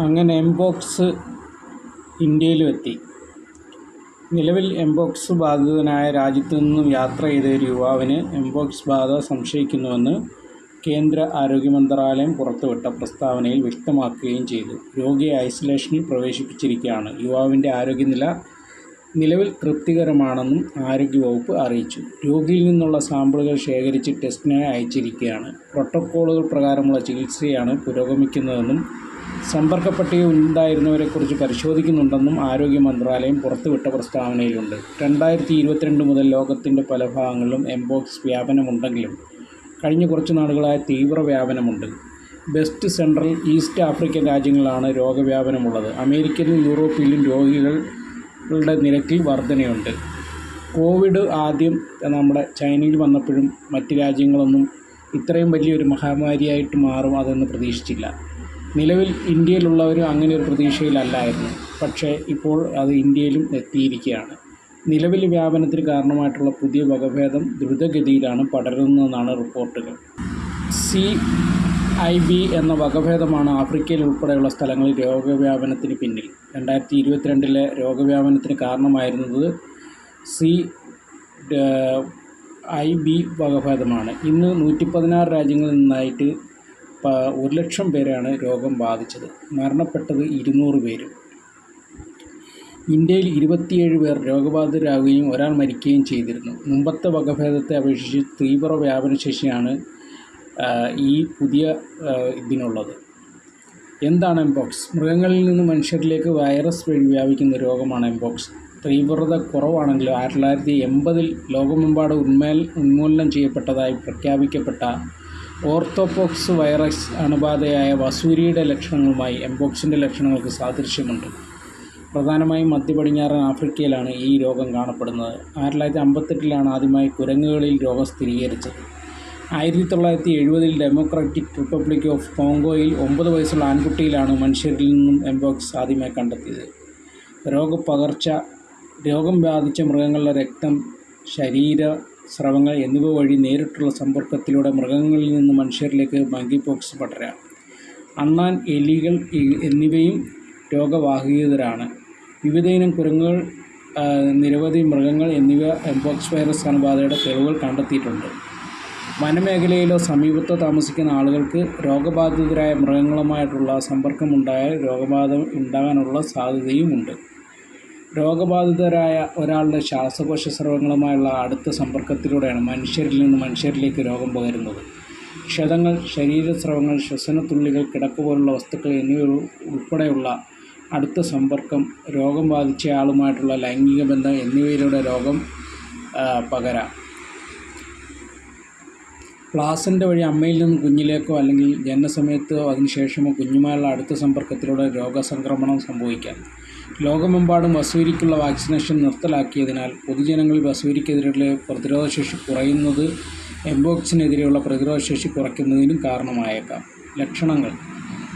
അങ്ങനെ എംബോക്സ് ഇന്ത്യയിലും എത്തി. നിലവിൽ എംബോക്സ് ബാധിതനായ രാജ്യത്തു നിന്നും യാത്ര ചെയ്ത ഒരു യുവാവിന് എംബോക്സ് ബാധ സംശയിക്കുന്നുവെന്ന് കേന്ദ്ര ആരോഗ്യ മന്ത്രാലയം പുറത്തുവിട്ട പ്രസ്താവനയിൽ വ്യക്തമാക്കുകയും ചെയ്തു. രോഗിയെ ഐസൊലേഷനിൽ പ്രവേശിപ്പിച്ചിരിക്കുകയാണ്. യുവാവിന്റെ ആരോഗ്യനില നിലവിൽ തൃപ്തികരമാണെന്നും ആരോഗ്യവകുപ്പ് അറിയിച്ചു. രോഗിയിൽ നിന്നുള്ള സാമ്പിളുകൾ ശേഖരിച്ച് ടെസ്റ്റിനായി അയച്ചിരിക്കുകയാണ്. പ്രോട്ടോക്കോളുകൾ പ്രകാരമുള്ള ചികിത്സയാണ് പുരോഗമിക്കുന്നതെന്നും സമ്പർക്ക പട്ടിക ഉണ്ടായിരുന്നവരെക്കുറിച്ച് പരിശോധിക്കുന്നുണ്ടെന്നും ആരോഗ്യ മന്ത്രാലയം പുറത്തുവിട്ട പ്രസ്താവനയിലുണ്ട്. രണ്ടായിരത്തി ഇരുപത്തിരണ്ട് മുതൽ ലോകത്തിന്റെ പല ഭാഗങ്ങളിലും എംബോക്സ് വ്യാപനമുണ്ടെങ്കിലും കഴിഞ്ഞ കുറച്ച് നാളുകളായ തീവ്ര വ്യാപനമുണ്ട്. വെസ്റ്റ് സെൻട്രൽ ഈസ്റ്റ് ആഫ്രിക്കൻ രാജ്യങ്ങളിലാണ് രോഗവ്യാപനമുള്ളത്. അമേരിക്കയിലും യൂറോപ്പിലും രോഗികളുടെ നിരക്കിൽ വർധനയുണ്ട്. കോവിഡ് ആദ്യം നമ്മുടെ ചൈനയിൽ വന്നപ്പോഴും മറ്റ് രാജ്യങ്ങളൊന്നും ഇത്രയും വലിയൊരു മഹാമാരിയായിട്ട് മാറും അതെന്ന് പ്രതീക്ഷിച്ചില്ല. നിലവിൽ ഇന്ത്യയിലുള്ളവരും അങ്ങനെ ഒരു പ്രതീക്ഷയിലല്ലായിരുന്നു. പക്ഷേ ഇപ്പോൾ അത് ഇന്ത്യയിലും എത്തിയിരിക്കുകയാണ്. നിലവിൽ വ്യാപനത്തിന് കാരണമായിട്ടുള്ള പുതിയ വകഭേദം ദ്രുതഗതിയിലാണ് പടരുന്നതെന്നാണ് റിപ്പോർട്ടുകൾ. സി ഐ ബി എന്ന വകഭേദമാണ് ആഫ്രിക്കയിൽ ഉൾപ്പെടെയുള്ള സ്ഥലങ്ങളിൽ രോഗവ്യാപനത്തിന് പിന്നിൽ. രണ്ടായിരത്തി ഇരുപത്തിരണ്ടിലെ രോഗവ്യാപനത്തിന് കാരണമായിരുന്നത് സി ഐ ബി വകഭേദമാണ്. ഇന്ന് നൂറ്റി പതിനാറ് രാജ്യങ്ങളിൽ നിന്നായിട്ട് ഒരു ലക്ഷം പേരെയാണ് രോഗം ബാധിച്ചത്. മരണപ്പെട്ടത് ഇരുന്നൂറ് പേരും. ഇന്ത്യയിൽ ഇരുപത്തിയേഴ് പേർ രോഗബാധിതരാകുകയും ഒരാൾ മരിക്കുകയും ചെയ്തിരുന്നു. മുമ്പത്തെ വകഭേദത്തെ അപേക്ഷിച്ച് തീവ്ര വ്യാപനശേഷിയാണ് ഈ പുതിയ ഇതിനുള്ളത്. എന്താണ് എംപോക്സ് മൃഗങ്ങളിൽ നിന്ന് മനുഷ്യരിലേക്ക് വൈറസ് വഴി വ്യാപിക്കുന്ന രോഗമാണ് എംപോക്സ് തീവ്രത കുറവാണെങ്കിലും ആയിരത്തി തൊള്ളായിരത്തി എൺപതിൽ ലോകമെമ്പാട് ഉന്മേൽ ഉന്മൂലനം ചെയ്യപ്പെട്ടതായി പ്രഖ്യാപിക്കപ്പെട്ട ഓർത്തോപോക്സ് വൈറസ് അണുബാധയായ വസൂരിയുടെ ലക്ഷണങ്ങളുമായി എംപോക്സിന്റെ ലക്ഷണങ്ങൾക്ക് സാദൃശ്യമുണ്ട്. പ്രധാനമായും മധ്യ പടിഞ്ഞാറൻ ആഫ്രിക്കയിലാണ് ഈ രോഗം കാണപ്പെടുന്നത്. ആയിരത്തി തൊള്ളായിരത്തി അമ്പത്തെട്ടിലാണ് ആദ്യമായി കുരങ്ങുകളിൽ രോഗം സ്ഥിരീകരിച്ചത്. ആയിരത്തി തൊള്ളായിരത്തി എഴുപതിൽ ഡെമോക്രാറ്റിക് റിപ്പബ്ലിക് ഓഫ് കോങ്കോയിൽ ഒമ്പത് വയസ്സുള്ള ആൺകുട്ടിയിലാണ് മനുഷ്യരിൽ നിന്നും എംബോക്സ് ആദ്യമായി കണ്ടെത്തിയത്. രോഗപകർച്ച രോഗം ബാധിച്ച മൃഗങ്ങളുടെ രക്തം ശരീര സ്രവങ്ങൾ എന്നിവ വഴി നേരിട്ടുള്ള സമ്പർക്കത്തിലൂടെ മൃഗങ്ങളിൽ നിന്ന് മനുഷ്യരിലേക്ക് മങ്കിപോക്സ് പടരാം. അണ്ണാൻ എലികൾ എന്നിവയും രോഗവാഹിതരാണ്. വിവിധയിനം കുരങ്ങുകൾ നിരവധി മൃഗങ്ങൾ എന്നിവ എംപോക്സ് വൈറസ് അണുബാധയുടെ തെളിവുകൾ കണ്ടെത്തിയിട്ടുണ്ട്. വനമേഖലയിലോ സമീപത്തോ താമസിക്കുന്ന ആളുകൾക്ക് രോഗബാധിതരായ മൃഗങ്ങളുമായിട്ടുള്ള സമ്പർക്കമുണ്ടായാൽ രോഗബാധ ഉണ്ടാകാനുള്ള സാധ്യതയുമുണ്ട്. രോഗബാധിതരായ ഒരാളുടെ ശ്വാസകോശ സ്രവങ്ങളുമായുള്ള അടുത്ത സമ്പർക്കത്തിലൂടെയാണ് മനുഷ്യരിൽ നിന്ന് മനുഷ്യരിലേക്ക് രോഗം പകരുന്നത്. ക്ഷതങ്ങൾ ശരീരസ്രവങ്ങൾ ശ്വസനത്തുള്ളികൾ കിടക്ക് പോലുള്ള വസ്തുക്കൾ എന്നിവ ഉൾപ്പെടെയുള്ള അടുത്ത സമ്പർക്കം രോഗം ബാധിച്ചയാളുമായിട്ടുള്ള ലൈംഗിക ബന്ധം എന്നിവയിലൂടെ രോഗം പകരാം. പ്ലാസന്റ വഴി അമ്മയിൽ നിന്ന് കുഞ്ഞിലേക്കോ അല്ലെങ്കിൽ ജനനസമയത്തോ അതിനുശേഷമോ കുഞ്ഞുമായുള്ള അടുത്ത സമ്പർക്കത്തിലൂടെ രോഗസംക്രമണം സംഭവിക്കാം. ലോകമെമ്പാടും വസൂരിക്കുള്ള വാക്സിനേഷൻ നിർത്തലാക്കിയതിനാൽ പൊതുജനങ്ങളിൽ വസൂരിക്കെതിരെയുള്ള പ്രതിരോധശേഷി കുറയുന്നത് എംബോക്സിനെതിരെയുള്ള പ്രതിരോധശേഷി കുറയ്ക്കുന്നതിനും കാരണമായേക്കാം. ലക്ഷണങ്ങൾ.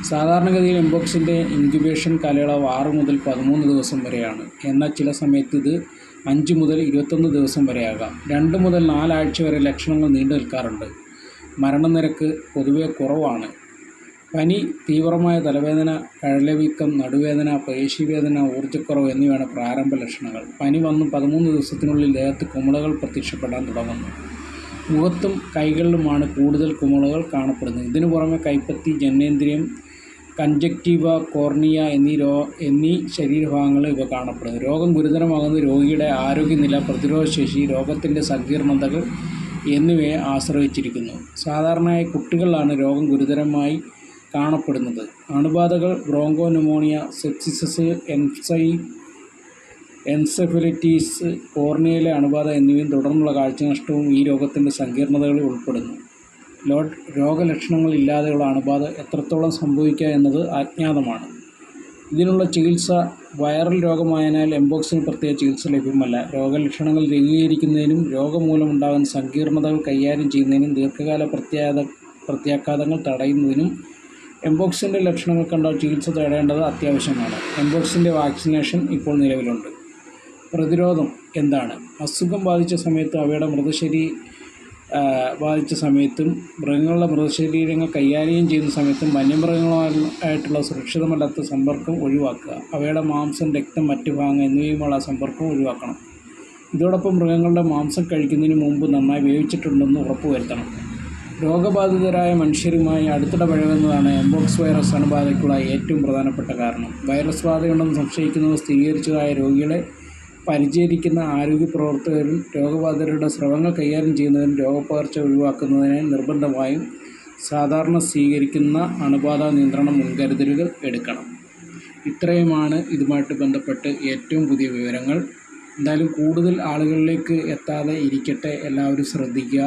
സാധാരണഗതിയിൽ എംബോക്സിന്റെ ഇൻക്യുബേഷൻ കാലയളവ് ആറ് മുതൽ പതിമൂന്ന് ദിവസം വരെയാണ്. എന്നാൽ ചില സമയത്ത് ഇത് അഞ്ച് മുതൽ ഇരുപത്തൊന്ന് ദിവസം വരെയാകാം. രണ്ട് മുതൽ നാലാഴ്ച വരെ ലക്ഷണങ്ങൾ നീണ്ടു നിൽക്കാറുണ്ട്. മരണനിരക്ക് പൊതുവെ കുറവാണ്. പനി തീവ്രമായ തലവേദന കഴലവീക്കം നടുവേദന പേശിവേദന ഊർജക്കുറവ് എന്നിവയാണ് പ്രാരംഭ ലക്ഷണങ്ങൾ. പനി വന്ന് പതിമൂന്ന് ദിവസത്തിനുള്ളിൽ ദേഹത്ത് കുമിളകൾ പ്രത്യക്ഷപ്പെടാൻ തുടങ്ങുന്നു. മുഖത്തും കൈകളിലുമാണ് കൂടുതൽ കുമിളകൾ കാണപ്പെടുന്നത്. ഇതിനു പുറമെ കൈപ്പത്തി ജനനേന്ദ്രിയം കഞ്ചക്റ്റീവ കോർണിയ എന്നീ രോ എന്നീ ശരീരഭാഗങ്ങളിൽ ഇവ കാണപ്പെടുന്നു. രോഗം ഗുരുതരമാകുന്ന രോഗിയുടെ ആരോഗ്യനില പ്രതിരോധശേഷി രോഗത്തിന്റെ സങ്കീർണതകൾ എന്നിവയെ ആശ്രയിച്ചിരിക്കുന്നു. സാധാരണയായി കുട്ടികളിലാണ് രോഗം ഗുരുതരമായി കാണപ്പെടുന്നത്. അണുബാധകൾ ബ്രോങ്കോ ന്യൂമോണിയ എൻസൈ എൻസെഫലിറ്റീസ് കോർണിയയിലെ അണുബാധ എന്നിവയും തുടർന്നുള്ള കാഴ്ചനഷ്ടവും ഈ രോഗത്തിന്റെ സങ്കീർണതകളിൽ ഉൾപ്പെടുന്നു. രോഗലക്ഷണങ്ങൾ ഇല്ലാതെയുള്ള അണുബാധ എത്രത്തോളം സംഭവിക്കുക എന്നത് അജ്ഞാതമാണ് ഇതിനുള്ള ചികിത്സ വൈറൽ രോഗമായതിനാൽ എംബോക്സിന് പ്രത്യേക ചികിത്സ ലഭ്യമല്ല. രോഗലക്ഷണങ്ങൾ ലഘൂകരിക്കുന്നതിനും രോഗം സങ്കീർണതകൾ കൈകാര്യം ചെയ്യുന്നതിനും ദീർഘകാല പ്രത്യാഘാത പ്രത്യാഘാതങ്ങൾ തടയുന്നതിനും എംബോക്സിന്റെ ലക്ഷണങ്ങൾ കണ്ടാൽ ചികിത്സ തേടേണ്ടത് അത്യാവശ്യമാണ്. എംബോക്സിന്റെ വാക്സിനേഷൻ ഇപ്പോൾ നിലവിലുണ്ട്. പ്രതിരോധം എന്താണ്? അസുഖം ബാധിച്ച സമയത്ത് അവയുടെ മൃതശരീ ബാധിച്ച സമയത്തും മൃഗങ്ങളുടെ മൃതശരീരങ്ങൾ കൈകാര്യം ചെയ്യുന്ന സമയത്തും വന്യമൃഗങ്ങളുമായിട്ടുള്ള സുരക്ഷിതമല്ലാത്ത സമ്പർക്കം ഒഴിവാക്കുക. അവയുടെ മാംസം രക്തം മറ്റ് ഭാഗങ്ങൾ എന്നിവയുമുള്ള സമ്പർക്കം ഒഴിവാക്കണം. ഇതോടൊപ്പം മൃഗങ്ങളുടെ മാംസം കഴിക്കുന്നതിന് മുമ്പ് നന്നായി വേവിച്ചിട്ടുണ്ടെന്ന് ഉറപ്പുവരുത്തണം. രോഗബാധിതരായ മനുഷ്യരുമായി അടുത്തിടപഴകുന്നതാണ് എംബോക്സ് വൈറസ് അണുബാധയ്ക്കുള്ള ഏറ്റവും പ്രധാനപ്പെട്ട കാരണം. വൈറസ് ബാധയുണ്ടെന്ന് സംശയിക്കുന്നത് സ്ഥിരീകരിച്ചതായ രോഗികളെ പരിചരിക്കുന്ന ആരോഗ്യ പ്രവർത്തകരും രോഗബാധിതരുടെ സ്രവങ്ങൾ കൈകാര്യം ചെയ്യുന്നതിനും രോഗപ്പകർച്ച ഒഴിവാക്കുന്നതിന് നിർബന്ധമായും സാധാരണ സ്വീകരിക്കുന്ന അണുബാധ നിയന്ത്രണ മുൻകരുതലുകൾ എടുക്കണം. ഇത്രയുമാണ് ഇതുമായിട്ട് ബന്ധപ്പെട്ട് ഏറ്റവും പുതിയ വിവരങ്ങൾ. എന്തായാലും കൂടുതൽ ആളുകളിലേക്ക് എത്താതെ ഇരിക്കട്ടെ. എല്ലാവരും ശ്രദ്ധിക്കുക.